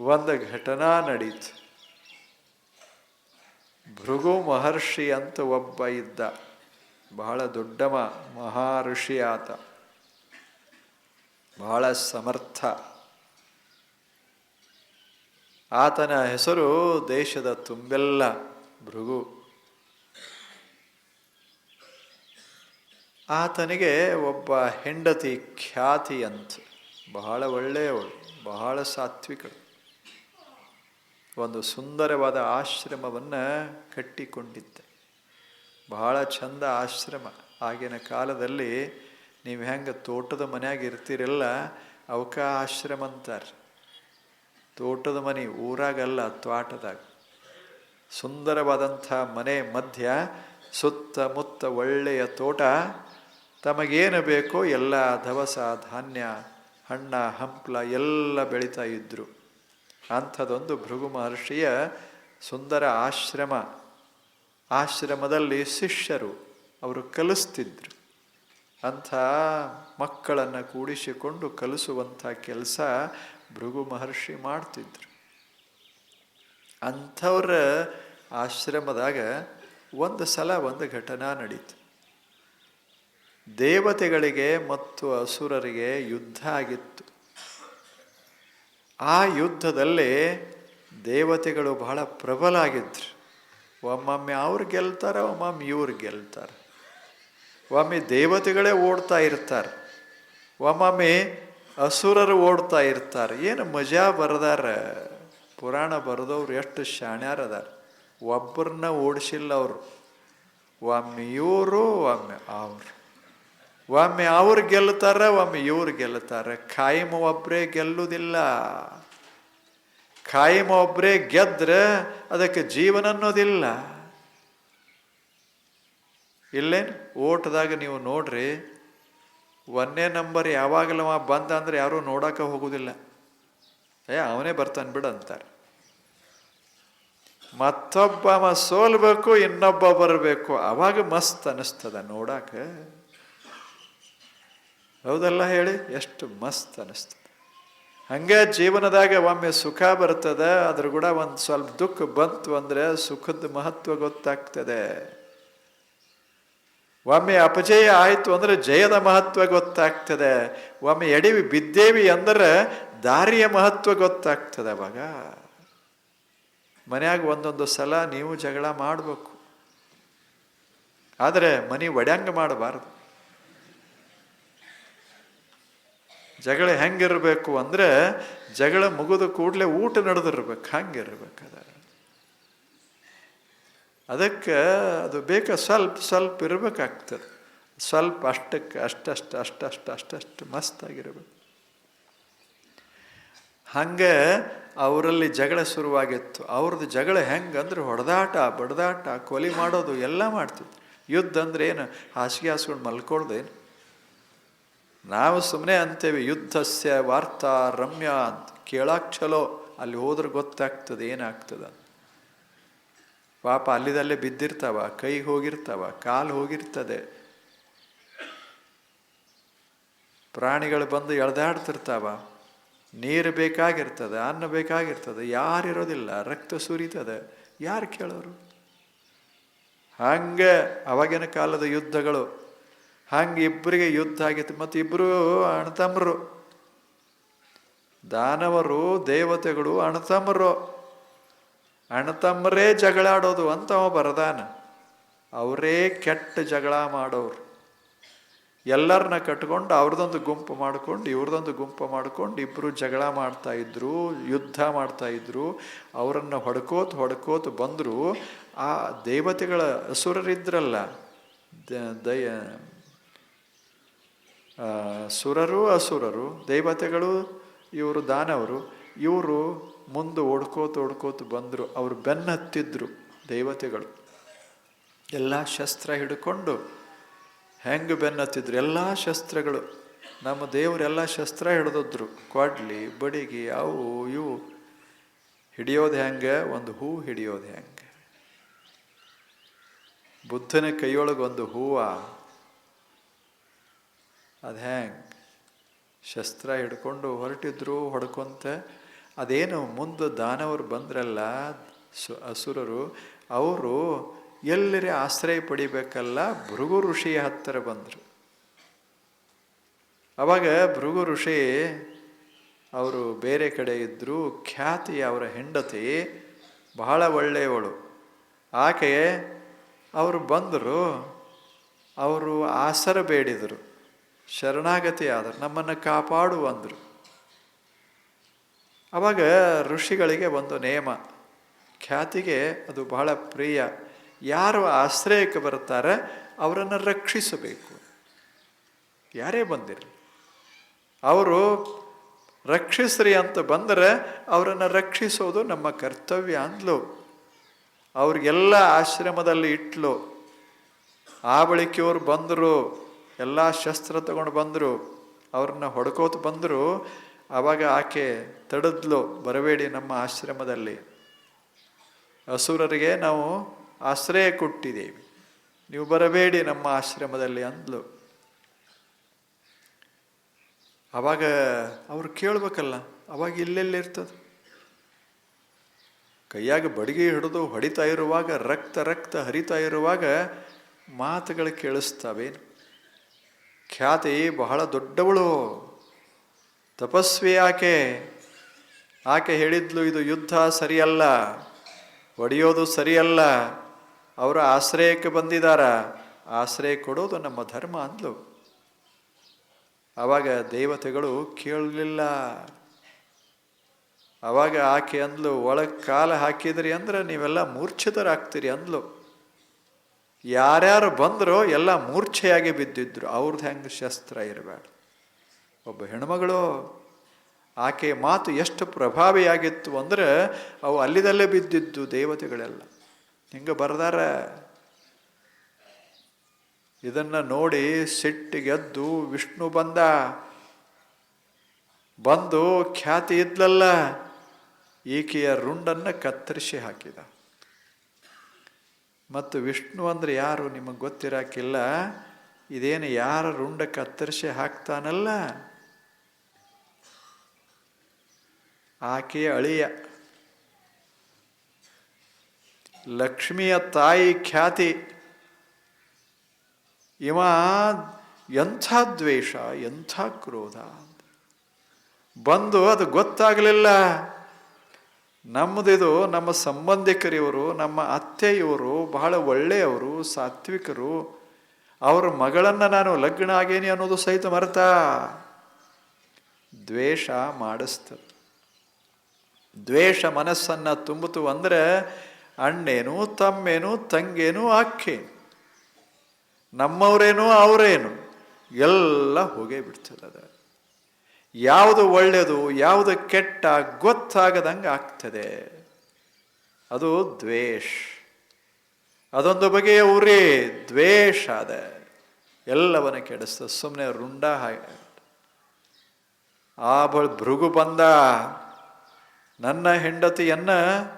ಒಂದು ಘಟನಾ ನಡೀತು. ಭೃಗು ಮಹರ್ಷಿ ಅಂತ ಒಬ್ಬ ಇದ್ದ. ಬಹಳ ದೊಡ್ಡ ಮ, ಮಹರ್ಷಿ ಆತ ಬಹಳ ಸಮರ್ಥ. ಆತನ ಹೆಸರು ದೇಶದ ತುಂಬೆಲ್ಲ ಭೃಗು. ಆತನಿಗೆ ಒಬ್ಬ ಹೆಂಡತಿ ಖ್ಯಾತಿ ಅಂತ. ಬಹಳ ಒಳ್ಳೆಯವಳು, ಬಹಳ ಸಾತ್ವಿಕಳು. ಒಂದು ಸುಂದರವಾದ ಆಶ್ರಮವನ್ನು ಕಟ್ಟಿಕೊಂಡಿದ್ದೆ. ಬಹಳ ಚಂದ ಆಶ್ರಮ. ಆಗಿನ ಕಾಲದಲ್ಲಿ ನೀವು ಹೆಂಗೆ ತೋಟದ ಮನ್ಯಾಗ ಇರ್ತೀರಲ್ಲ, ಅವಕ ಆಶ್ರಮ ಅಂತಾರೆ. ತೋಟದ ಮನೆ ಊರಾಗಲ್ಲ ತ್ವಾಟದಾಗ ಸುಂದರವಾದಂಥ ಮನೆ ಮಧ್ಯ ಸುತ್ತಮುತ್ತ ಒಳ್ಳೆಯ ತೋಟ. ತಮಗೇನು ಬೇಕೋ ಎಲ್ಲ ದವಸ ಧಾನ್ಯ, ಹಣ್ಣ, ಹಂಪ್ಲ ಎಲ್ಲ ಬೆಳೀತಾ ಇದ್ದರು ಅಂಥದ್ದೊಂದು ಭೃಗು ಮಹರ್ಷಿಯ ಸುಂದರ ಆಶ್ರಮ, ಆಶ್ರಮದಲ್ಲಿ ಶಿಷ್ಯರು ಅವರು ಕಲಿಸ್ತಿದ್ರು. ಅಂಥ ಮಕ್ಕಳನ್ನು ಕೂಡಿಸಿಕೊಂಡು ಕಲಿಸುವಂಥ ಕೆಲಸ ಭೃಗು ಮಹರ್ಷಿ ಮಾಡ್ತಿದ್ರು. ಅಂಥವ್ರ ಆಶ್ರಮದಾಗ ಒಂದು ಸಲ ಒಂದು ಘಟನಾ ನಡೀತು. ದೇವತೆಗಳಿಗೆ ಮತ್ತು ಅಸುರರಿಗೆ ಯುದ್ಧ ಆಗಿತ್ತು. ಆ ಯುದ್ಧದಲ್ಲಿ ದೇವತೆಗಳು ಬಹಳ ಪ್ರಬಲ ಆಗಿದ್ರು ಒಮ್ಮೊಮ್ಮೆ ಅವ್ರು ಗೆಲ್ತಾರೆ, ಒಮ್ಮೊಮ್ಮೆ ಇವ್ರು ಗೆಲ್ತಾರೆ. ಒಮ್ಮೆ ದೇವತೆಗಳೇ ಓಡ್ತಾ ಇರ್ತಾರೆ, ಒಮ್ಮೊಮ್ಮೆ ಅಸುರರು ಓಡ್ತಾ ಇರ್ತಾರೆ. ಏನು ಮಜಾ ಬರದಾರ? ಪುರಾಣ ಬರೆದವ್ರು ಎಷ್ಟು ಶಾಣ್ಯಾರ ಅದಾರ. ಒಬ್ಬರನ್ನ ಓಡಿಸಿಲ್ಲ ಅವರು. ಒಮ್ಮೆ ಇವರು, ಒಮ್ಮೆ ಅವರು. ಒಮ್ಮೆ ಅವ್ರು ಗೆಲ್ತಾರ, ಒಮ್ಮೆ ಇವ್ರು ಗೆಲ್ಲುತ್ತಾರೆ ಖಾಯಿಮ ಒಬ್ಬರೇ ಗೆಲ್ಲುವುದಿಲ್ಲ ಖಾಯಂ ಒಬ್ಬರೇ ಗೆದ್ರೆ ಅದಕ್ಕೆ ಜೀವನ ಅನ್ನೋದಿಲ್ಲ. ಇಲ್ಲೇನು? ಓಟದಾಗ ನೀವು ನೋಡ್ರಿ, ಒಂದೇ ನಂಬರ್ ಯಾವಾಗಲೂ ಬಂದ ಅಂದರೆ ಯಾರೂ ನೋಡೋಕೆ ಹೋಗೋದಿಲ್ಲ. ಏ, ಅವನೇ ಬರ್ತಾನೆ ಬಿಡು ಅಂತಾರೆ. ಮತ್ತೊಬ್ಬ ಸೋಲ್ಬೇಕು, ಇನ್ನೊಬ್ಬ ಬರಬೇಕು. ಅವಾಗ ಮಸ್ತ್ ಅನಿಸ್ತದ ನೋಡಾಕ ಹೌದಲ್ಲ ಹೇಳಿ? ಎಷ್ಟು ಮಸ್ತ್ ಅನ್ನಿಸ್ತದೆ ಹಂಗೆ ಜೀವನದಾಗ ಒಮ್ಮೆ ಸುಖ ಬರ್ತದೆ ಅದ್ರ ಕೂಡ ಒಂದು ಸ್ವಲ್ಪ ದುಃಖ ಬಂತು ಅಂದರೆ ಸುಖದ ಮಹತ್ವ ಗೊತ್ತಾಗ್ತದೆ. ಒಮ್ಮೆ ಅಪಜಯ ಆಯಿತು ಅಂದರೆ ಜಯದ ಮಹತ್ವ ಗೊತ್ತಾಗ್ತದೆ. ಒಮ್ಮೆ ಎಡಿವಿ ಬಿದ್ದೇವಿ ಅಂದ್ರೆ ದಾರಿಯ ಮಹತ್ವ ಗೊತ್ತಾಗ್ತದೆ ಅವಾಗ. ಮನೆಯಾಗ ಒಂದೊಂದು ಸಲ ನೀವು ಜಗಳ ಮಾಡಬೇಕು. ಆದರೆ ಮನೆ ಒಡ್ಯಾಂಗ ಮಾಡಬಾರ್ದು. ಜಗಳ ಹೆಂಗಿರಬೇಕು ಅಂದ್ರೆ ಜಗಳ ಮುಗಿದ ಕೂಡಲೇ ಊಟ ನಡೆದಿರ್ಬೇಕು, ಹಂಗಿರ್ಬೇಕು ಅದ. ಅದಕ್ಕೆ ಅದು ಬೇಕಾ ಸ್ವಲ್ಪ ಸ್ವಲ್ಪ ಇರಬೇಕಾಗ್ತದೆ. ಸ್ವಲ್ಪ ಅಷ್ಟಕ್ಕೆ ಅಷ್ಟಷ್ಟು ಅಷ್ಟಷ್ಟು ಅಷ್ಟಷ್ಟು ಮಸ್ತಾಗಿರ್ಬೇಕು. ಹಂಗೆ ಅವರಲ್ಲಿ ಜಗಳ ಶುರುವಾಗಿತ್ತು. ಅವ್ರದ್ದು ಜಗಳ ಹೆಂಗೆ ಅಂದ್ರೆ ಹೊಡೆದಾಟ, ಬಡದಾಟ, ಕೊಲಿ ಮಾಡೋದು ಎಲ್ಲ ಮಾಡ್ತಿತ್ತು ಯುದ್ಧ ಅಂದ್ರೆ ಏನು, ಹಾಸಿಗೆ ಹಾಸ್ಕೊಂಡು ಮಲ್ಕೊಳ್ದೇನು. ನಾವು ಸುಮ್ಮನೆ ಅಂತೇವೆ, ಯುದ್ಧಸ್ಯ ವಾರ್ತಾ ರಮ್ಯ ಅಂತ ಕೇಳಕ್ಕೆ ಚಲೋ ಅಲ್ಲಿ ಹೋದ್ರೆ ಗೊತ್ತಾಗ್ತದೆ, ಏನಾಗ್ತದೆ ಪಾಪ ಅಲ್ಲಿದಲ್ಲೇ ಬಿದ್ದಿರ್ತಾವ, ಕೈ ಹೋಗಿರ್ತಾವ, ಕಾಲು ಹೋಗಿರ್ತದೆ. ಪ್ರಾಣಿಗಳು ಬಂದು ಎಳ್ದಾಡ್ತಿರ್ತಾವ, ನೀರು ಬೇಕಾಗಿರ್ತದೆ, ಅನ್ನ ಬೇಕಾಗಿರ್ತದೆ, ಯಾರಿರೋದಿಲ್ಲ, ರಕ್ತ ಸುರಿತದೆ, ಯಾರು ಕೇಳೋರು? ಹಂಗೆ ಅವಾಗಿನ ಕಾಲದ ಯುದ್ಧಗಳು ಹಂಗೆ ಇಬ್ಬರಿಗೆ ಯುದ್ಧ ಆಗಿತ್ತು. ಮತ್ತು ಇಬ್ಬರು ಅಣತಮ್ರು ದಾನವರು, ದೇವತೆಗಳು ಅಣ್ಣತಮ್ಮರು. ಅಣತಮ್ರೇ ಜಗಳಾಡೋದು ಅಂತ ಅವ ಬರದಾನ. ಅವರೇ ಕೆಟ್ಟ ಜಗಳ ಮಾಡೋರು. ಎಲ್ಲರನ್ನ ಕಟ್ಕೊಂಡು ಅವ್ರದ್ದೊಂದು ಗುಂಪು ಮಾಡ್ಕೊಂಡು ಇವ್ರದೊಂದು ಗುಂಪು ಮಾಡ್ಕೊಂಡು ಇಬ್ಬರು ಜಗಳ ಮಾಡ್ತಾ ಇದ್ರು, ಯುದ್ಧ ಮಾಡ್ತಾ ಇದ್ರು. ಅವರನ್ನು ಹೊಡ್ಕೋತ ಹೊಡ್ಕೋತ ಬಂದರು. ಆ ದೇವತೆಗಳ ಅಸುರರಿದ್ರಲ್ಲ, ದ- ದಯ ಸುರರು ಅಸುರರು ದೇವತೆಗಳು, ಇವರು ದಾನವರು, ಇವರು ಮುಂದೆ ಓಡ್ಕೋತ ಓಡ್ಕೋತ ಬಂದರು, ಅವರು ಬೆನ್ನತ್ತಿದ್ರು ದೇವತೆಗಳು. ಎಲ್ಲ ಶಸ್ತ್ರ ಹಿಡ್ಕೊಂಡು ಹೆಂಗೆ ಬೆನ್ನತ್ತಿದ್ರು? ಎಲ್ಲ ಶಸ್ತ್ರಗಳು. ನಮ್ಮ ದೇವರೆಲ್ಲ ಶಸ್ತ್ರ ಹಿಡಿದಿದ್ರು. ಕೊಡ್ಲಿ, ಬಡಿಗೆ, ಅವು ಇವು. ಹಿಡಿಯೋದು ಹೆಂಗೆ? ಒಂದು ಹೂ ಹಿಡಿಯೋದು ಹೆಂಗೆ? ಬುದ್ಧನ ಕೈಯೊಳಗೆ ಒಂದು ಹೂವ? ಅದು ಹೆಂಗೆ ಶಸ್ತ್ರ ಹಿಡ್ಕೊಂಡು ಹೊರಟಿದ್ರು ಹೊಡ್ಕೊಂತ. ಅದೇನು ಮುಂದೆ ದಾನವರು ಬಂದ್ರಲ್ಲ ಸು, ಅಸುರರು, ಅವರು ಎಲ್ಲರೇ ಆಶ್ರಯ ಪಡಿಬೇಕಲ್ಲ ಭೃಗು ಋಷಿಯ ಹತ್ತಿರ ಬಂದರು. ಅವಾಗ ಭೃಗು ಋಷಿ ಅವರು ಬೇರೆ ಕಡೆ ಇದ್ದರು ಖ್ಯಾತಿ ಅವರ ಹೆಂಡತಿ ಬಹಳ ಒಳ್ಳೆಯವಳು. ಆಕೆ ಅವರು ಬಂದರು, ಅವರು ಆಸರ ಬೇಡಿದರು. ಶರಣಾಗತಿ ಆದರು ನಮ್ಮನ್ನು ಕಾಪಾಡು ಅಂದರು. ಅವಾಗ ಋಷಿಗಳಿಗೆ ಒಂದು ನೇಮ, ಖ್ಯಾತಿಗೆ ಅದು ಬಹಳ ಪ್ರಿಯ. ಯಾರು ಆಶ್ರಯಕ್ಕೆ ಬರ್ತಾರೆ ಅವರನ್ನು ರಕ್ಷಿಸಬೇಕು. ಯಾರೇ ಬಂದಿರಲಿ, ಅವರು ರಕ್ಷಿಸ್ರಿ ಅಂತ ಬಂದರೆ ಅವರನ್ನು ರಕ್ಷಿಸೋದು ನಮ್ಮ ಕರ್ತವ್ಯ ಅಂದ್ಲು. ಅವ್ರಿಗೆಲ್ಲ ಆಶ್ರಮದಲ್ಲಿ ಇಟ್ಲು. ಆ ಬಳಿಕೆಯವ್ರು ಬಂದರು. ಎಲ್ಲ ಶಸ್ತ್ರ ತಗೊಂಡು ಬಂದರು, ಅವ್ರನ್ನ ಹೊಡ್ಕೋತ ಬಂದರು ಆವಾಗ ಆಕೆ ತಡೆದ್ಲು ಬರಬೇಡಿ ನಮ್ಮ ಆಶ್ರಮದಲ್ಲಿ. ಅಸುರರಿಗೆ ನಾವು ಆಶ್ರಯ ಕೊಟ್ಟಿದ್ದೀವಿ. ನೀವು ಬರಬೇಡಿ ನಮ್ಮ ಆಶ್ರಮದಲ್ಲಿ ಅಂದ್ಲು. ಅವಾಗ ಅವ್ರು ಕೇಳ್ಬೇಕಲ್ಲ, ಅವಾಗ ಇಲ್ಲೆಲ್ಲಿರ್ತದೆ ಕೈಯಾಗ ಬಡಿಗೆ ಹಿಡಿದು ಹೊಡಿತಾ ಇರುವಾಗ, ರಕ್ತ ರಕ್ತ ಹರಿತಾ ಇರುವಾಗ ಮಾತುಗಳು ಕೇಳಿಸ್ತಾವೇನು? ಖ್ಯಾತಿ ಬಹಳ ದೊಡ್ಡವಳು. ತಪಸ್ವಿ ಆಕೆ. ಆಕೆ ಹೇಳಿದ್ಲು, ಇದು ಯುದ್ಧ ಸರಿಯಲ್ಲ, ಒಡೆಯೋದು ಸರಿಯಲ್ಲ. ಅವರ ಆಶ್ರಯಕ್ಕೆ ಬಂದಿದ್ದಾರ ಆಶ್ರಯ ಕೊಡೋದು ನಮ್ಮ ಧರ್ಮ ಅಂದ್ಲು. ಆವಾಗ ದೇವತೆಗಳು ಕೇಳಲಿಲ್ಲ. ಅವಾಗ ಆಕೆ ಅಂದ್ಲು, ಒಳಗೆ ಕಾಲ ಹಾಕಿದ್ರಿ ಅಂದ್ರೆ ನೀವೆಲ್ಲ ಮೂರ್ಛಿತರಾಗ್ತೀರಿ ಅಂದ್ಲು. ಯಾರ್ಯಾರು ಬಂದರೋ ಎಲ್ಲ ಮೂರ್ಛೆಯಾಗಿ ಬಿದ್ದಿದ್ರು. ಅವ್ರದ್ದು ಹೆಂಗೆ ಶಸ್ತ್ರ ಇರಬೇಡ. ಒಬ್ಬ ಹೆಣ್ಮಗಳು ಆಕೆಯ ಮಾತು ಎಷ್ಟು ಪ್ರಭಾವಿಯಾಗಿತ್ತು ಅಂದ್ರೆ ಅವು ಅಲ್ಲಿದಲ್ಲೇ ಬಿದ್ದಿದ್ದು ದೇವತೆಗಳೆಲ್ಲ. ಹಿಂಗೆ ಬರ್ದಾರ. ಇದನ್ನು ನೋಡಿ ಸಿಟ್ಟಿಗೆದ್ದು ವಿಷ್ಣು ಬಂದ. ಬಂದು ಖ್ಯಾತಿ ಇದ್ಲಲ್ಲ. ಈಕೆಯ ರುಂಡನ್ನು ಕತ್ತರಿಸಿ ಹಾಕಿದ. ಮತ್ತು ವಿಷ್ಣು ಅಂದ್ರೆ ಯಾರು ನಿಮಗೆ ಗೊತ್ತಿರಾಕಿಲ್ಲ? ಇದೇನು ಯಾರ ರುಂಡ ಕತ್ತರಿಸಿ ಹಾಕ್ತಾನಲ್ಲ? ಆಕೆಯ ಅಳಿಯ. ಲಕ್ಷ್ಮಿಯ ತಾಯಿ ಖ್ಯಾತಿ. ಇವ ಎಂಥ ದ್ವೇಷ, ಎಂಥ ಕ್ರೋಧ. ಬಂದು ಅದು ಗೊತ್ತಾಗಲಿಲ್ಲ. ನಮ್ಮದಿದು ನಮ್ಮ ಸಂಬಂಧಿಕರಿವರು, ನಮ್ಮ ಅತ್ತೆಯವರು, ಬಹಳ ಒಳ್ಳೆಯವರು, ಸಾತ್ವಿಕರು, ಅವರ ಮಗಳನ್ನು ನಾನು ಲಗ್ನ ಆಗೇನಿ ಅನ್ನೋದು ಸಹಿತ ಮರೆತ ದ್ವೇಷ ಮಾಡಿಸ್ತದೆ. ದ್ವೇಷ ಮನಸ್ಸನ್ನು ತುಂಬಿತು ಅಂದರೆ ಅಣ್ಣೇನು, ತಮ್ಮೇನು, ತಂಗೇನು, ಅಕ್ಕೇನು, ನಮ್ಮವರೇನು, ಅವರೇನು, ಎಲ್ಲ ಹೋಗೇ ಬಿಡ್ತದೆ ಯಾವುದು ಒಳ್ಳೆಯದು, ಯಾವುದು ಕೆಟ್ಟ ಗೊತ್ತಾಗದಂಗೆ ಆಗ್ತದೆ. ಅದು ದ್ವೇಷ. ಅದೊಂದು ಬಗೆಯ ಉರಿ ದ್ವೇಷ ಅದ. ಎಲ್ಲವನ್ನ ಕೆಡಿಸ್ತದೆ ಸುಮ್ಮನೆ ರುಂಡ ಹಾಗೆ. ಆ ಬಳ ಭೃಗು ಬಂದ. ನನ್ನ ಹೆಂಡತಿಯನ್ನ,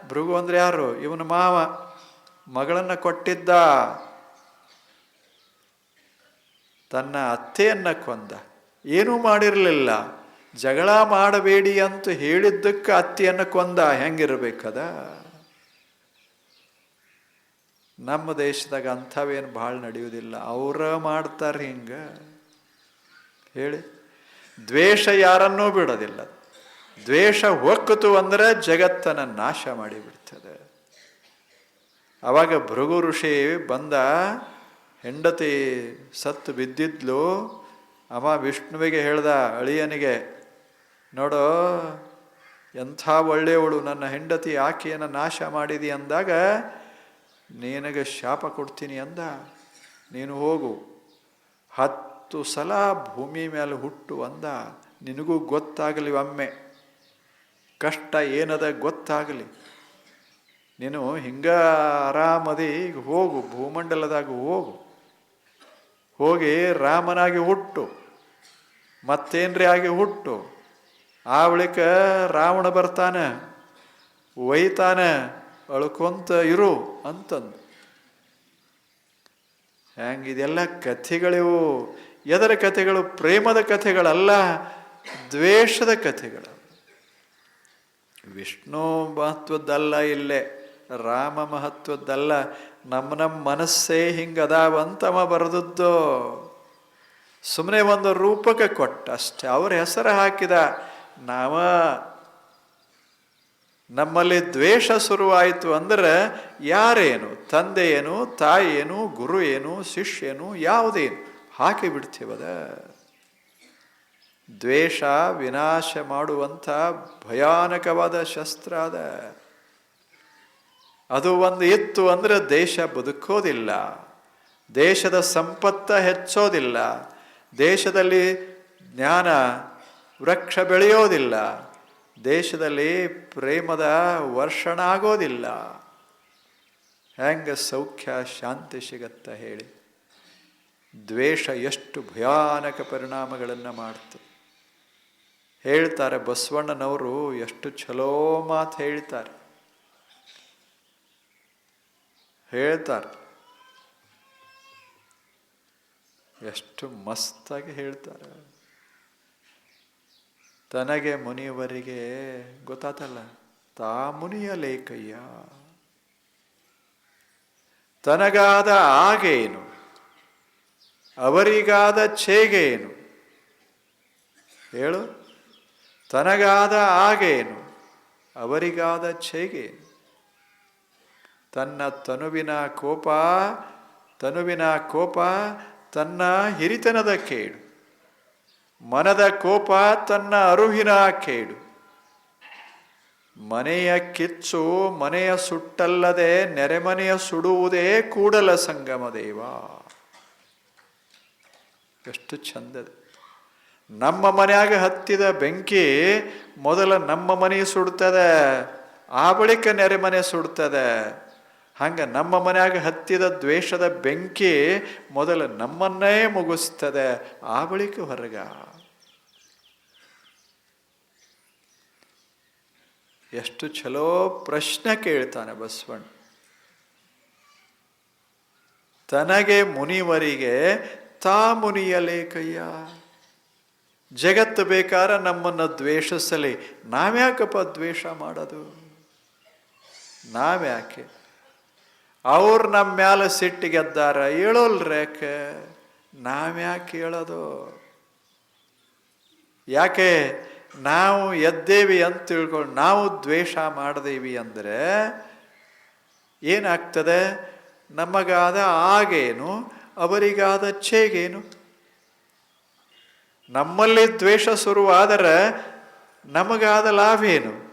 ಭೃಗು ಅಂದರೆ ಯಾರು? ಇವನ ಮಾವ. ಮಗಳನ್ನ ಕೊಟ್ಟಿದ್ದ. ತನ್ನ ಅತ್ತೆಯನ್ನ ಕೊಂದ. ಏನೂ ಮಾಡಿರಲಿಲ್ಲ. ಜಗಳ ಮಾಡಬೇಡಿ ಅಂತ ಹೇಳಿದ್ದಕ್ಕೆ ಅತ್ತೆಯನ್ನು ಕೊಂದ ಹೆಂಗಿರ್ಬೇಕದ? ನಮ್ಮ ದೇಶದಾಗ ಅಂಥವೇನು ಭಾಳ ನಡೆಯುವುದಿಲ್ಲ. ಅವರ ಮಾಡ್ತಾರೆ ಹಿಂಗ. ಹೇಳಿ. ದ್ವೇಷ ಯಾರನ್ನೂ ಬಿಡೋದಿಲ್ಲ. ದ್ವೇಷ ಹೊಕ್ಕತು ಅಂದರೆ ಜಗತ್ತನ್ನು ನಾಶ ಮಾಡಿಬಿಡ್ತದೆ. ಅವಾಗ ಭೃಗು ಋಷಿ ಬಂದ, ಹೆಂಡತಿ ಸತ್ತು ಬಿದ್ದಿದ್ಲು. ಅವ ವಿಷ್ಣುವಿಗೆ ಹೇಳ್ದ, ಅಳಿಯನಿಗೆ ನೋಡೋ, ಎಂಥ ಒಳ್ಳೆಯವಳು, ನನ್ನ ಹೆಂಡತಿ ಆಕೆಯನ್ನು ನಾಶ ಮಾಡಿದಿ ಅಂದಾಗ, ನಿನಗೆ ಶಾಪ ಕೊಡ್ತೀನಿ ಅಂದ. ನೀನು ಹೋಗು. ಹತ್ತು ಸಲ ಭೂಮಿ ಮೇಲೆ ಹುಟ್ಟು ಅಂದ. ನಿನಗೂ ಗೊತ್ತಾಗಲಿ ಒಮ್ಮೆ. ಕಷ್ಟ ಏನದ ಗೊತ್ತಾಗಲಿ. ನೀನು ಹಿಂಗ ಆರಾಮದಿ, ಈಗ ಹೋಗು, ಭೂಮಂಡಲದಾಗ ಹೋಗು. ಹೋಗಿ ರಾಮನಾಗಿ ಹುಟ್ಟು. ಮತ್ತೇನ್ರಿ ಆಗಿ ಹುಟ್ಟು? ಆ ಬಳಿಕ ರಾವಣ ಬರ್ತಾನೆ, ಒಯ್ತಾನೆ, ಅಳ್ಕೊಂತ ಇರು ಅಂತಂದು. ಹ್ಯಾಂಗಿದೆಲ್ಲ ಕಥೆಗಳಿವು? ಎದರ ಕಥೆಗಳು? ಪ್ರೇಮದ ಕಥೆಗಳಲ್ಲ, ದ್ವೇಷದ ಕಥೆಗಳು. ವಿಷ್ಣು ಮಹತ್ವದ್ದಲ್ಲ ಇಲ್ಲೇ, ರಾಮ ಮಹತ್ವದ್ದಲ್ಲ, ನಮ್ಮ ನಮ್ಮ ಮನಸ್ಸೇ ಹಿಂಗದಾವಂತಮ ಬರೆದದ್ದು. ಸುಮ್ಮನೆ ಒಂದು ರೂಪಕ್ಕೆ ಕೊಟ್ಟ ಅಷ್ಟೇ ಅವ್ರ ಹೆಸರು ಹಾಕಿದ. ನಾವ ನಮ್ಮಲ್ಲಿ ದ್ವೇಷ ಶುರುವಾಯಿತು ಅಂದ್ರೆ ಯಾರೇನು? ತಂದೆ ಏನು ತಾಯಿ ಏನು ಗುರು ಏನು ಶಿಷ್ಯನು? ಯಾವುದೇನು? ಹಾಕಿ ಬಿಡ್ತೀವದ? ದ್ವೇಷ ವಿನಾಶ ಮಾಡುವಂಥ ಭಯಾನಕವಾದ ಶಸ್ತ್ರ ಅದ. ಅದು ಒಂದು ಇತ್ತು ಅಂದ್ರೆ ದೇಶ ಬದುಕೋದಿಲ್ಲ. ದೇಶದ ಸಂಪತ್ತ ಹೆಚ್ಚೋದಿಲ್ಲ. ದೇಶದಲ್ಲಿ ಜ್ಞಾನ ವೃಕ್ಷ ಬೆಳೆಯೋದಿಲ್ಲ. ದೇಶದಲ್ಲಿ ಪ್ರೇಮದ ವರ್ಷಣ ಆಗೋದಿಲ್ಲ. ಹೆಂಗೆ ಸೌಖ್ಯ, ಶಾಂತಿ ಸಿಗತ್ತ ಹೇಳಿ. ದ್ವೇಷ ಎಷ್ಟು ಭಯಾನಕ ಪರಿಣಾಮಗಳನ್ನು ಮಾಡ್ತು. ಹೇಳ್ತಾರೆ ಬಸವಣ್ಣನವರು ಎಷ್ಟು ಚಲೋ ಮಾತು ಹೇಳ್ತಾರೆ. ಹೇಳ್ತಾರೆ. ಎಷ್ಟು ಮಸ್ತಾಗಿ ಹೇಳ್ತಾರೆ. ತನಗೆ ಮುನಿಯವರಿಗೆ ಗೊತ್ತಾತಲ್ಲ? ತಾ ಮುನಿಯ ಲೇಖಯ್ಯ ತನಗಾದ ಆಗೇನು? ಅವರಿಗಾದ ಛೇಗೇನು? ಹೇಳು. ತನಗಾದ ಆಗೇನು? ಅವರಿಗಾದ ಛೇಗೇನು? ತನ್ನ ತನುವಿನ ಕೋಪ ತನುವಿನ ಕೋಪ ತನ್ನ ಹಿರಿತನದ ಕೇಡು. ಮನದ ಕೋಪ ತನ್ನ ಅರುಹಿನ ಕೇಡು. ಮನೆಯ ಕಿಚ್ಚು ಮನೆಯ ಸುಟ್ಟಲ್ಲದೆ ನೆರೆಮನೆಯ ಸುಡುವುದೇ ಕೂಡಲ ಸಂಗಮ ದೇವ. ಎಷ್ಟು ಚಂದದ ನಮ್ಮ ಮನೆಯಾಗ ಹತ್ತಿದ ಬೆಂಕಿ ಮೊದಲ ನಮ್ಮ ಮನೆ ಸುಡ್ತದೆ, ಆ ಬಳಿಕ ನೆರೆಮನೆ ಸುಡ್ತದೆ. ಹಂಗೆ ನಮ್ಮ ಮನೆಯಾಗ ಹತ್ತಿದ ದ್ವೇಷದ ಬೆಂಕಿ ಮೊದಲ ನಮ್ಮನ್ನೇ ಮುಗಿಸ್ತದೆ, ಆ ಬಳಿಕ ಹೊರಗ. ಎಷ್ಟು ಚಲೋ ಪ್ರಶ್ನೆ ಕೇಳ್ತಾನೆ ಬಸವಣ್ಣ. ತನಗೆ ಮುನಿವರಿಗೆ, ತಾ ಮುನಿಯಲೇಕಯ್ಯ ಜಗತ್ತು ಬೇಕಾರ ನಮ್ಮನ್ನು ದ್ವೇಷಿಸಲಿ. ನಾವ್ಯಾಕಪ್ಪ ದ್ವೇಷ ಮಾಡೋದು? ನಾವ್ಯಾಕೆ? ಅವ್ರು ನಮ್ಮ ಮ್ಯಾಲ ಸಿಟ್ಟಿಗೆದ್ದಾರ ಹೇಳೋಲ್ರೇಕೆ ನಾವ್ಯಾಕೆ ಹೇಳೋದು? ಯಾಕೆ ನಾವು ಎದ್ದೇವಿ ಅಂತ ತಿಳ್ಕೊಂಡು ನಾವು ದ್ವೇಷ ಮಾಡ್ದೇವಿ ಅಂದರೆ ಏನಾಗ್ತದೆ? ನಮಗಾದ ಆಗೇನು, ಅವರಿಗಾದ ಛೇಗೇನು? ನಮ್ಮಲ್ಲಿ ದ್ವೇಷ ಶುರುವಾದರೆ ನಮಗಾದ ಲಾಭ ಏನು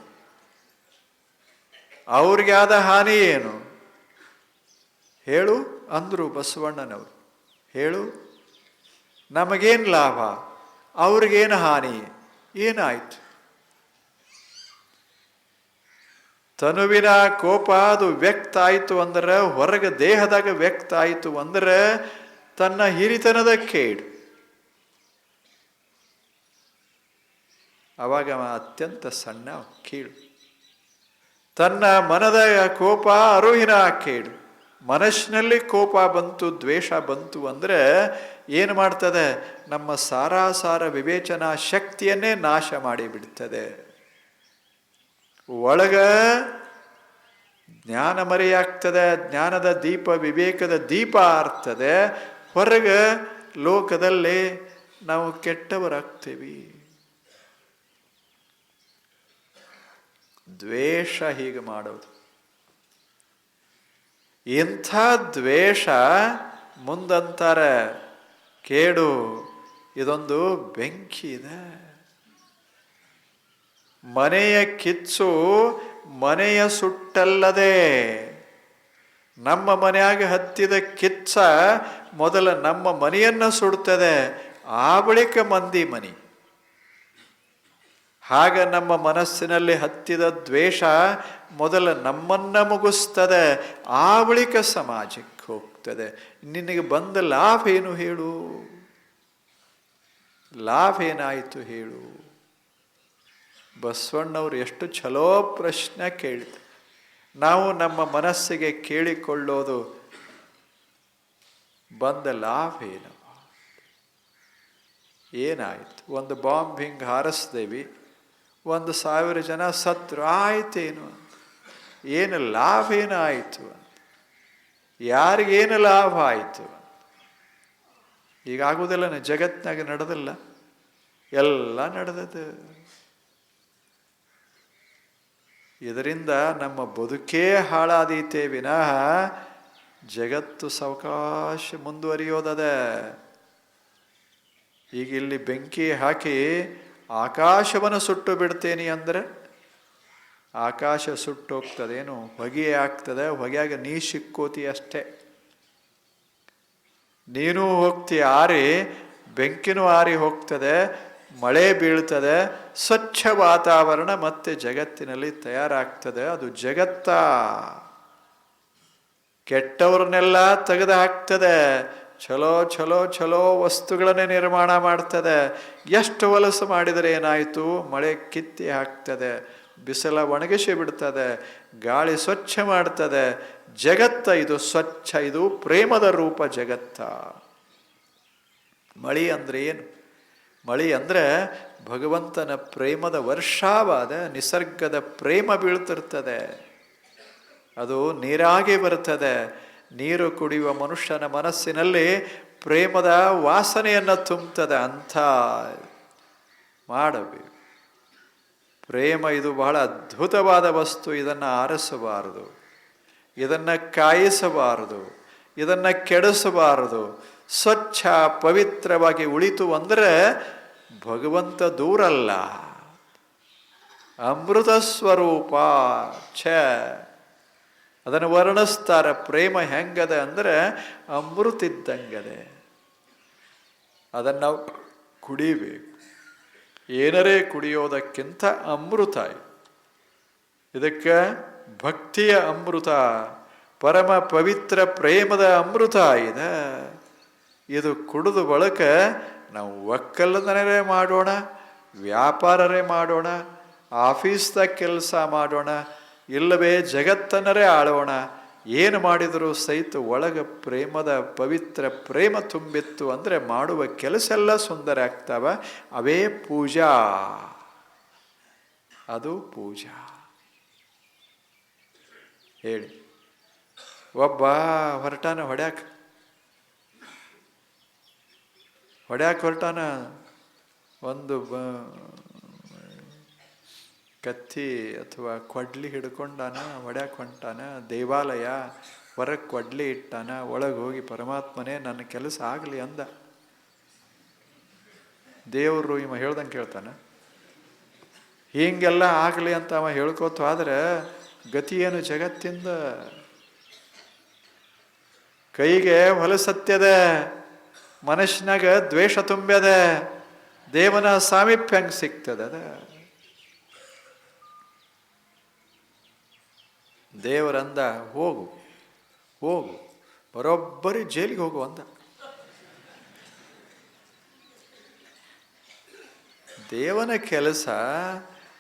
ಅವ್ರಿಗೆ ಆದ ಹಾನಿ ಏನು ಹೇಳು ಅಂದರು ಬಸವಣ್ಣನವರು. ಹೇಳು, ನಮಗೇನು ಲಾಭ? ಅವ್ರಿಗೇನು ಹಾನಿ? ಏನಾಯ್ತು? ತನುವಿನ ಕೋಪ ಅದು ವ್ಯಕ್ತ ಆಯಿತು ಅಂದ್ರೆ, ಹೊರಗೆ ದೇಹದಾಗ ವ್ಯಕ್ತ ಆಯಿತು ಅಂದ್ರೆ, ತನ್ನ ಹಿರಿತನದ ಕೇಡು. ಅವಾಗ ಅವ ಅತ್ಯಂತ ಸಣ್ಣ ಕೀಳು. ತನ್ನ ಮನದ ಕೋಪ ಅರುಹಿನ ಕೇಡು. ಮನಸ್ಸಿನಲ್ಲಿ ಕೋಪ ಬಂತು, ದ್ವೇಷ ಬಂತು ಅಂದರೆ ಏನು ಮಾಡ್ತದೆ? ನಮ್ಮ ಸಾರಾಸಾರ ವಿವೇಚನಾ ಶಕ್ತಿಯನ್ನೇ ನಾಶ ಮಾಡಿಬಿಡ್ತದೆ. ಒಳಗ ಜ್ಞಾನ ಮರೆಯಾಗ್ತದೆ, ಜ್ಞಾನದ ದೀಪ, ವಿವೇಕದ ದೀಪ ಆರ್ತದೆ. ಹೊರಗೆ ಲೋಕದಲ್ಲಿ ನಾವು ಕೆಟ್ಟವರಾಗ್ತೀವಿ. ದ್ವೇಷ ಹೀಗೆ ಮಾಡೋದು. ಇಂಥ ದ್ವೇಷ ಮುಂದಂತಾರೆ ಕೇಡು, ಇದೊಂದು ಬೆಂಕಿ ಇದೆ. ಮನೆಯ ಕಿಚ್ಚು ಮನೆಯ ಸುಟ್ಟಲ್ಲದೆ. ನಮ್ಮ ಮನೆಯಾಗ ಹತ್ತಿದ ಕಿಚ್ಚ ಮೊದಲ ನಮ್ಮ ಮನೆಯನ್ನ ಸುಡ್ತದೆ. ಆ ಬಳಿಕ ಮಂದಿ ಮನಿ. ಆಗ ನಮ್ಮ ಮನಸ್ಸಿನಲ್ಲಿ ಹತ್ತಿದ ದ್ವೇಷ ಮೊದಲ ನಮ್ಮನ್ನ ಮುಗಿಸ್ತದೆ. ಆ ಬಳಿಕ ಸಮಾಜಕ್ಕೆ. ಹೋಗ್ತದೆ ನಿನಗೆ ಬಂದ ಲಾಭ ಏನು ಹೇಳು? ಲಾಭ ಏನಾಯಿತು ಹೇಳು? ಬಸವಣ್ಣವ್ರು ಎಷ್ಟು ಚಲೋ ಪ್ರಶ್ನೆ ಕೇಳಿದ ನಾವು ನಮ್ಮ ಮನಸ್ಸಿಗೆ ಕೇಳಿಕೊಳ್ಳೋದು ಬಂದ ಲಾಭ ಏನು ಏನಾಯಿತು? ಒಂದು ಬಾಂಬ್ ಹಿಂಗೆ ಹಾರಿಸ್ದೇವಿ. ಒಂದು ಸಾವಿರ ಜನ ಸತ್ರು, ಆಯ್ತೇನು? ಏನು ಲಾಭ ಏನಾಯಿತು ಆಯಿತು ಯಾರಿಗೇನು ಲಾಭ ಆಯಿತು? ಈಗ ಆಗುವುದಿಲ್ಲ ಜಗತ್ತಿನಾಗ ನಡೆದಿಲ್ಲ. ಎಲ್ಲ ನಡೆದದ್ದು. ಇದರಿಂದ ನಮ್ಮ ಬದುಕೇ ಹಾಳಾದೀತೆ ವಿನಃ ಜಗತ್ತು ಸಾವಕಾಶ ಮುಂದುವರಿಯೋದದ. ಈಗ ಇಲ್ಲಿ ಬೆಂಕಿ ಹಾಕಿ ಆಕಾಶವನ್ನು ಸುಟ್ಟು ಬಿಡ್ತೇನೆ ಅಂದರೆ? ಆಕಾಶ ಸುಟ್ಟೋಗ್ತದೇನು? ಹೊಗೆ ಆಗ್ತದೆ, ಹೊಗೆಯಾಗ ನೀ ಸಿಕ್ಕೋತಿ ಅಷ್ಟೇ. ನೀನು ಹೋಗ್ತಿ, ಆರಿ, ಬೆಂಕಿನೂ ಆರಿ ಹೋಗ್ತದೆ, ಮಳೆ ಬೀಳ್ತದೆ, ಸ್ವಚ್ಛ ವಾತಾವರಣ ಮತ್ತೆ ಜಗತ್ತಿನಲ್ಲಿ ತಯಾರಾಗ್ತದೆ. ಅದು ಜಗತ್ತ? ಕೆಟ್ಟವ್ರನ್ನೆಲ್ಲ ತೆಗೆದು ಹಾಕ್ತದೆ ಚಲೋ ಚಲೋ ಚಲೋ ವಸ್ತುಗಳನ್ನೇ ನಿರ್ಮಾಣ ಮಾಡ್ತದೆ. ಎಷ್ಟು ಹೊಲಸು ಮಾಡಿದರೆ ಏನಾಯಿತು? ಮಳೆ ಕಿತ್ತಿ ಹಾಕ್ತದೆ. ಬಿಸಿಲ ಒಣಗಿಸಿ ಬಿಡ್ತದೆ, ಗಾಳಿ ಸ್ವಚ್ಛ ಮಾಡ್ತದೆ, ಜಗತ್ತ ಇದು ಸ್ವಚ್ಛ, ಇದು ಪ್ರೇಮದ ರೂಪ ಜಗತ್ತ. ಮಳಿ ಅಂದ್ರೆ ಏನು? ಮಳಿ ಅಂದರೆ ಭಗವಂತನ ಪ್ರೇಮದ ವರ್ಷಾವಾದ ನಿಸರ್ಗದ ಪ್ರೇಮ ಬೀಳ್ತಿರ್ತದೆ. ಅದು ನೀರಾಗಿ ಬರುತ್ತದೆ. ನೀರು ಕುಡಿಯುವ ಮನುಷ್ಯನ ಮನಸ್ಸಿನಲ್ಲಿ ಪ್ರೇಮದ ವಾಸನೆಯನ್ನು ತುಂಬುತ್ತದೆ ಅಂಥ ಮಾಡಬೇಕು. ಪ್ರೇಮ ಇದು ಬಹಳ ಅದ್ಭುತವಾದ ವಸ್ತು, ಇದನ್ನು ಆರಿಸಬಾರದು. ಇದನ್ನು ಕಾಯಿಸಬಾರದು. ಇದನ್ನು ಕೆಡಿಸಬಾರದು. ಸ್ವಚ್ಛ, ಪವಿತ್ರವಾಗಿ ಉಳಿತು ಅಂದರೆ ಭಗವಂತ ದೂರಲ್ಲ. ಅಮೃತ ಸ್ವರೂಪ ಛ. ಅದನ್ನು ವರ್ಣಿಸ್ತಾರೆ. ಪ್ರೇಮ ಹೆಂಗದೆ ಅಂದರೆ ಅಮೃತ ಇದ್ದಂಗದೆ. ಅದನ್ನು ಕುಡಿಬೇಕು. ಏನರೇ ಕುಡಿಯೋದಕ್ಕಿಂತ ಅಮೃತ ಇದಕ್ಕೆ ಭಕ್ತಿಯ ಅಮೃತ, ಪರಮ ಪವಿತ್ರ ಪ್ರೇಮದ ಅಮೃತ ಇದೆ. ಇದು ಕುಡಿದು ಬಳಕ ನಾವು ಒಕ್ಕಲ್ಲದನೇ ಮಾಡೋಣ, ವ್ಯಾಪಾರರೇ ಮಾಡೋಣ ಆಫೀಸ್ದಾಗ ಕೆಲಸ ಮಾಡೋಣ, ಇಲ್ಲವೇ ಜಗತ್ತನ್ನರೇ ಆಳೋಣ. ಏನು ಮಾಡಿದರೂ ಸಹಿತ ಒಳಗೆ ಪ್ರೇಮದ ಪವಿತ್ರ ಪ್ರೇಮ ತುಂಬಿತ್ತು ಅಂದರೆ ಮಾಡುವ ಕೆಲಸ ಎಲ್ಲ ಸುಂದರ ಆಗ್ತಾವ. ಅವೇ ಪೂಜಾ. ಅದು ಪೂಜಾ. ಹೇಳಿ. ಒಬ್ಬ ಹೊರಟಾನ ಹೊಡ್ಯಾಕ. ಹೊಡ್ಯಾಕ ಹೊರಟಾನ ಒಂದು ಕತ್ತಿ ಅಥವಾ ಕೊಡ್ಲಿ ಹಿಡ್ಕೊಂಡಾನ ಹೊಡ್ಯಾಕ ಹೊಂಟಾನ ದೇವಾಲಯ ಹೊರಗೆ ಕೊಡ್ಲಿ ಇಟ್ಟಾನ, ಒಳಗೆ ಹೋಗಿ ಪರಮಾತ್ಮನೇ ನನ್ನ ಕೆಲಸ ಆಗಲಿ ಅಂದ. ದೇವರು ಇವ ಹೇಳ್ದಂಗೆ ಕೇಳ್ತಾನ. ಹೀಗೆಲ್ಲ ಆಗಲಿ ಅಂತ ಅವ ಹೇಳ್ಕೋತ ಆದರೆ ಗತಿ ಏನು ಜಗತ್ತಿಂದ? ಕೈಗೆ ಹೊಲಸತ್ಯದ ಮನಸ್ಸಿನಾಗ ದ್ವೇಷ ತುಂಬ್ಯದ, ದೇವನ ಸಾಮೀಪ್ಯ ಹೆಂಗೆ ಸಿಗ್ತದ ಅದ ದೇವರಂದ ಹೋಗು ಹೋಗು. ಬರೋಬ್ಬರಿ ಜೈಲಿಗೆ ಹೋಗು ಅಂದ ದೇವನ ಕೆಲಸ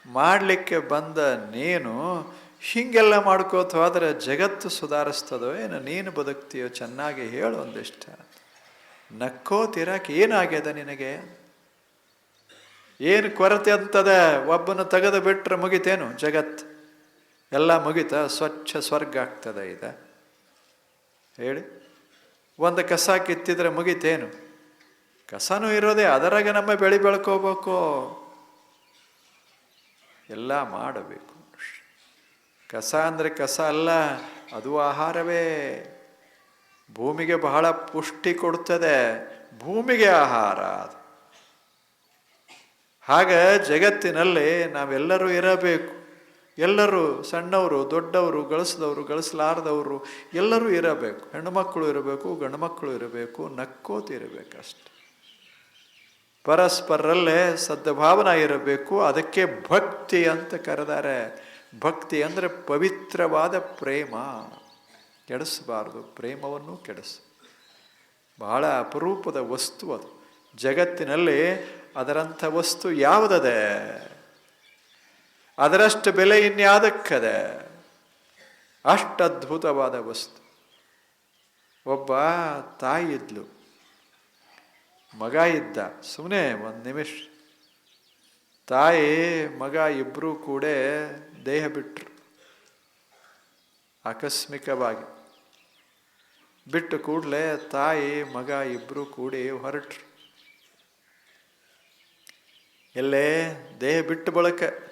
ಮಾಡಲಿಕ್ಕೆ ಬಂದ ನೀನು ಹೀಗೆಲ್ಲ ಮಾಡ್ಕೋತ ಹೋದರೆ ಜಗತ್ತು ಸುಧಾರಿಸ್ತದೋ ಏನು ನೀನು ಬದುಕ್ತೀಯೋ ಚೆನ್ನಾಗಿ ಹೇಳು ಒಂದಿಷ್ಟ. ನಕ್ಕೋತಿರಕ್ಕೆ ಏನಾಗ್ಯದ ನಿನಗೆ? ಏನು ಕೊರತೆ ಅಂತದ? ಒಬ್ಬನ ತೆಗೆದು ಬಿಟ್ಟರೆ ಮುಗಿತೇನು ಜಗತ್ತು ಎಲ್ಲ ಮುಗಿತ, ಸ್ವಚ್ಛ ಸ್ವರ್ಗ ಆಗ್ತದೆ ಇದ. ಹೇಳಿ. ಒಂದು ಕಸ ಕಿತ್ತಿದ್ರೆ ಮುಗಿತೇನು? ಕಸನೂ ಇರೋದೇ, ಅದರಾಗೆ ನಮ್ಮ ಬೆಳಿ ಬೆಳ್ಕೋಬೇಕು. ಎಲ್ಲ ಮಾಡಬೇಕು. ಕಸ ಅಂದರೆ ಕಸ ಅಲ್ಲ, ಅದು ಆಹಾರವೇ. ಭೂಮಿಗೆ ಬಹಳ ಪುಷ್ಟಿ ಕೊಡ್ತದೆ, ಭೂಮಿಗೆ ಆಹಾರ ಅದು. ಹಾಗ ಜಗತ್ತಿನಲ್ಲಿ ನಾವೆಲ್ಲರೂ ಇರಬೇಕು. ಎಲ್ಲರೂ ಸಣ್ಣವರು, ದೊಡ್ಡವರು, ಗಳಿಸಿದವರು, ಗಳಿಸಲಾರದವರು ಎಲ್ಲರೂ ಇರಬೇಕು. ಹೆಣ್ಣು ಮಕ್ಕಳು ಇರಬೇಕು ಗಂಡು ಮಕ್ಕಳು ಇರಬೇಕು ನಕ್ಕೋತಿರಬೇಕಷ್ಟೆ ಪರಸ್ಪರರಲ್ಲೇ ಸದ್ಭಾವನ ಇರಬೇಕು, ಅದಕ್ಕೆ ಭಕ್ತಿ ಅಂತ ಕರೆದಾರೆ. ಭಕ್ತಿ ಅಂದರೆ ಪವಿತ್ರವಾದ ಪ್ರೇಮ. ಕೆಡಿಸಬಾರ್ದು, ಪ್ರೇಮವನ್ನು ಕೆಡಿಸು. ಬಹಳ ಅಪರೂಪದ ವಸ್ತು ಅದು. ಜಗತ್ತಿನಲ್ಲಿ ಅದರಂಥ ವಸ್ತು ಯಾವುದದೆ? ಅದರಷ್ಟು ಬೆಲೆ ಇನ್ಯಾದಕ್ಕದ? ಅಷ್ಟು ಅದ್ಭುತವಾದ ವಸ್ತು. ಒಬ್ಬ ತಾಯಿ ಇದ್ಲು. ಮಗ ಇದ್ದ. ಸುಮ್ಮನೆ ಒಂದು ನಿಮಿಷ. ತಾಯಿ, ಮಗ ಇಬ್ಬರೂ ಕೂಡ ದೇಹ ಬಿಟ್ಟರು ಆಕಸ್ಮಿಕವಾಗಿ. ಬಿಟ್ಟು ಕೂಡಲೇ ತಾಯಿ, ಮಗ ಇಬ್ಬರೂ ಕೂಡಿ ಹೊರಟ್ರು. ಎಲ್ಲೇ? ದೇಹ ಬಿಟ್ಟು ಬಳಕ.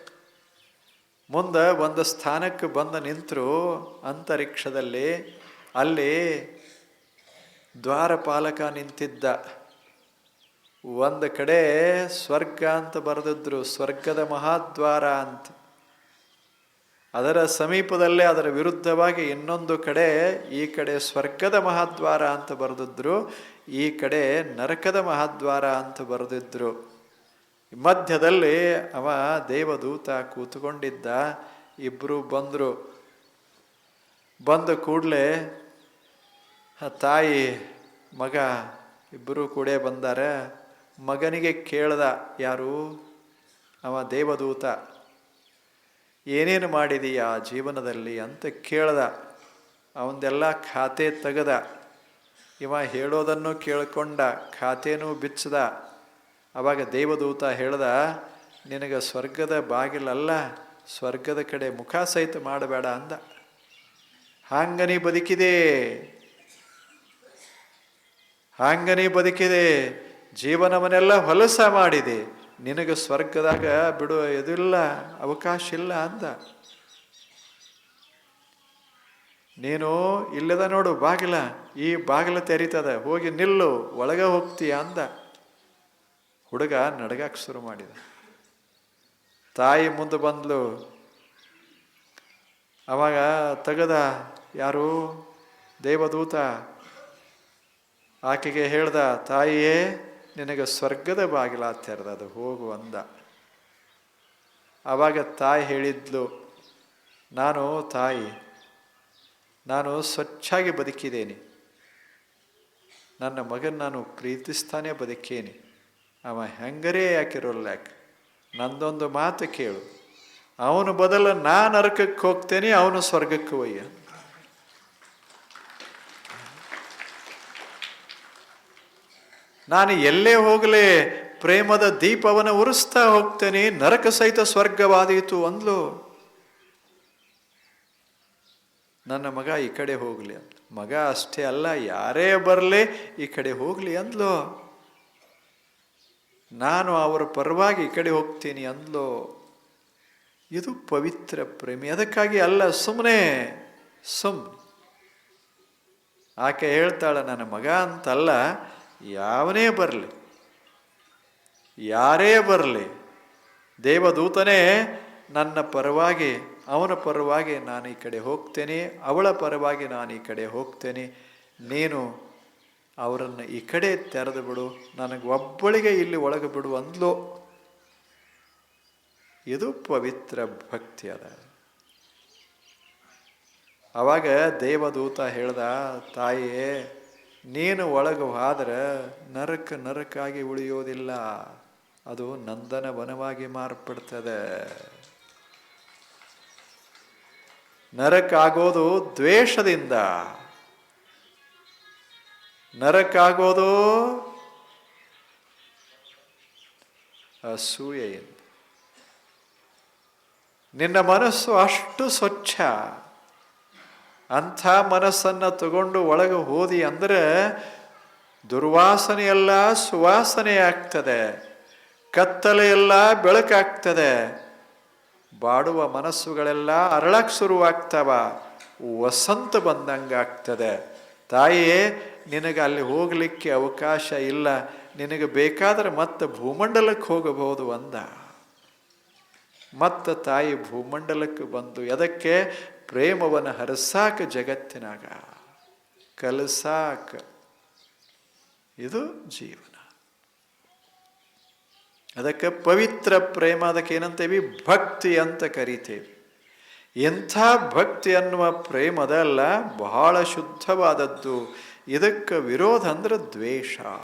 ಮುಂದೆ ಒಂದು ಸ್ಥಾನಕ್ಕೆ ಬಂದು ನಿಂತರು ಅಂತರಿಕ್ಷದಲ್ಲಿ ಅಲ್ಲಿ ದ್ವಾರಪಾಲಕ ನಿಂತಿದ್ದ. ಒಂದು ಕಡೆ ಸ್ವರ್ಗ ಅಂತ ಬರೆದಿದ್ರು, ಸ್ವರ್ಗದ ಮಹಾದ್ವಾರ ಅಂತ. ಅದರ ಸಮೀಪದಲ್ಲೇ ಅದರ ವಿರುದ್ಧವಾಗಿ ಇನ್ನೊಂದು ಕಡೆ ಈ ಕಡೆ ಸ್ವರ್ಗದ ಮಹಾದ್ವಾರ ಅಂತ ಬರೆದಿದ್ರು, ಈ ಕಡೆ ನರಕದ ಮಹಾದ್ವಾರ ಅಂತ ಬರೆದಿದ್ರು. ಮಧ್ಯದಲ್ಲಿ ಅವ ದೇವದೂತ ಕೂತ್ಕೊಂಡಿದ್ದ ಇಬ್ಬರು ಬಂದರು. ಬಂದ ಕೂಡಲೇ ತಾಯಿ, ಮಗ ಇಬ್ಬರು ಕೂಡ ಬಂದಾರ. ಮಗನಿಗೆ ಕೇಳ್ದ, ಯಾರು? ಅವ, ದೇವದೂತ. ಏನೇನು ಮಾಡಿದೀಯ ಜೀವನದಲ್ಲಿ? ಅಂತ ಕೇಳ್ದ. ಅವಂದೆಲ್ಲ ಖಾತೆ ತೆಗೆದ. ಇವ ಹೇಳೋದನ್ನು ಕೇಳ್ಕೊಂಡ, ಖಾತೆನೂ ಬಿಚ್ಚದ. ಅವಾಗ ದೇವದೂತ ಹೇಳ್ದ, ನಿನಗೆ ಸ್ವರ್ಗದ ಬಾಗಿಲಲ್ಲ, ಸ್ವರ್ಗದ ಕಡೆ ಮುಖ ಸಹಿತ ಮಾಡಬೇಡ ಅಂದ. ಹಾಂಗನಿ ಬದುಕಿದೆ? ಹಾಂಗನಿ ಬದುಕಿದೆ? ಜೀವನವನ್ನೆಲ್ಲ ಹೊಲಸ ಮಾಡಿದೆ. ನಿನಗೆ ಸ್ವರ್ಗದಾಗ ಬಿಡುವ ಇದಿಲ್ಲ ಅವಕಾಶ ಇಲ್ಲ ಅಂದ. ನೀನು ಇಲ್ಲದ ನೋಡು ಬಾಗಿಲ, ಈ ಬಾಗಿಲ ತೆರೀತದ, ಹೋಗಿ ನಿಲ್ಲು, ಒಳಗೆ ಹೋಗ್ತೀಯ ಅಂದ. ಹುಡುಗ ನಡಗಕ್ಕೆ ಶುರು ಮಾಡಿದ. ತಾಯಿ ಮುಂದೆ ಬಂದ್ಲು. ಅವಾಗ ತೆಗದ, ಯಾರು? ದೇವದೂತ? ಆಕೆಗೆ ಹೇಳ್ದ, ತಾಯಿಯೇ, ನಿನಗೆ ಸ್ವರ್ಗದ ಬಾಗಿಲ ತೆರೆದ, ಅದು ಹೋಗು ಅಂದ. ಆವಾಗ ತಾಯಿ ಹೇಳಿದ್ಲು, ನಾನು ತಾಯಿ, ನಾನು ಸ್ವಚ್ಛಾಗಿ ಬದುಕಿದ್ದೇನೆ. ನನ್ನ ಮಗನ ನಾನು ಪ್ರೀತಿಸ್ತಾನೆ ಬದುಕೇನೆ. ಅವ ಹೆಂಗರೇ ಯಾಕಿರೋಲ್ಲ ಯಾಕೆ? ನಂದೊಂದು ಮಾತು ಕೇಳು. ಅವನು ಬದಲು ನಾನು ನರಕಕ್ಕೆ ಹೋಗ್ತೇನೆ, ಅವನು ಸ್ವರ್ಗಕ್ಕೆ ಒಯ್ಯ ನಾನು ಎಲ್ಲೇ ಹೋಗಲೇ ಪ್ರೇಮದ ದೀಪವನ್ನು ಉರಿಸ್ತಾ ಹೋಗ್ತೇನೆ, ನರಕ ಸಹಿತ ಸ್ವರ್ಗವಾದೀತು ಅಂದ್ಲು. ನನ್ನ ಮಗ ಈ ಕಡೆ ಹೋಗಲಿ ಅಂತ. ಮಗ ಅಷ್ಟೇ ಅಲ್ಲ, ಯಾರೇ ಬರಲಿ ಈ ಕಡೆ ಹೋಗಲಿ ಅಂದ್ಲು. ನಾನು ಅವರ ಪರವಾಗಿ ಈ ಕಡೆ ಹೋಗ್ತೀನಿ ಅಂದ್ಲು. ಇದು ಪವಿತ್ರ ಪ್ರೇಮಿ. ಅದಕ್ಕಾಗಿ ಅಲ್ಲ ಸುಮ್ಮನೆ ಸುಮ್ ಆಕೆ ಹೇಳ್ತಾಳೆ, ನನ್ನ ಮಗ ಅಂತಲ್ಲ, ಯಾವನೇ ಬರಲಿ, ಯಾರೇ ಬರಲಿ, ದೇವದೂತನೇ, ನನ್ನ ಪರವಾಗಿ, ಅವನ ಪರವಾಗಿ ನಾನು ಈ ಕಡೆ ಹೋಗ್ತೇನೆ, ಅವಳ ಪರವಾಗಿ ನಾನು ಈ ಕಡೆ ಹೋಗ್ತೇನೆ. ನೀನು ಅವರನ್ನು ಈ ಕಡೆ ತೆರೆದು ಬಿಡು. ನನಗೆ ಒಬ್ಬಳಿಗೆ ಇಲ್ಲಿ ಒಳಗೆ ಬಿಡು ಅಂದ್ಲು. ಇದು ಪವಿತ್ರ ಭಕ್ತಿ ಅದ. ಅವಾಗ ದೇವದೂತ ಹೇಳ್ದ ತಾಯಿಯೇ ನೀನು ಒಳಗೆ ಹೋದ್ರೆ ನರಕ ನರಕಾಗಿ ಉಳಿಯೋದಿಲ್ಲ. ಅದು ನಂದನ ವನವಾಗಿ ಮಾರ್ಪಡ್ತದೆ. ನರಕಾಗೋದು ದ್ವೇಷದಿಂದ. ನರಕಾಗೋದು? ಅಸೂಯೆಯಿಂದ ನಿನ್ನ ಮನಸ್ಸು ಅಷ್ಟು ಸ್ವಚ್ಛ. ಅಂಥ ಮನಸ್ಸನ್ನು ತಗೊಂಡು ಒಳಗೆ ಹೋದಿ ಅಂದರೆ ದುರ್ವಾಸನೆಯೆಲ್ಲ ಸುವಾಸನೆ ಆಗ್ತದೆ ಕತ್ತಲೆಯೆಲ್ಲ ಬೆಳಕಾಗ್ತದೆ. ಬಾಡುವ ಮನಸ್ಸುಗಳೆಲ್ಲ ಅರಳಕ್ಕೆ ಶುರುವಾಗ್ತವ. ವಸಂತ ಬಂದಂಗಾಗ್ತದೆ. ತಾಯಿಯೇ ನಿನಗೆ ಅಲ್ಲಿ ಹೋಗಲಿಕ್ಕೆ ಅವಕಾಶ ಇಲ್ಲ. ನಿನಗೆ ಬೇಕಾದರೆ ಮತ್ತೆ ಭೂಮಂಡಲಕ್ಕೆ ಹೋಗಬಹುದು ಅಂದ. ಮತ್ತ ತಾಯಿ ಭೂಮಂಡಲಕ್ಕೆ ಬಂದು ಎದಕ್ಕೆ? ಪ್ರೇಮವನ್ನು ಹರಸಾಕ ಜಗತ್ತಿನಾಗ. ಕಲಸಾಕ. ಇದು ಜೀವನ. ಅದಕ್ಕೆ ಪವಿತ್ರ ಪ್ರೇಮ, ಅದಕ್ಕೆ ಏನಂತೇವಿ? ಭಕ್ತಿ ಅಂತ ಕರಿತೇವೆ. ಎಂಥ ಭಕ್ತಿ ಅನ್ನುವ ಪ್ರೇಮದಲ್ಲ, ಬಹಳ ಶುದ್ಧವಾದದ್ದು. ಇದಕ್ಕೆ ವಿರೋಧ ಅಂದ್ರೆ ದ್ವೇಷ.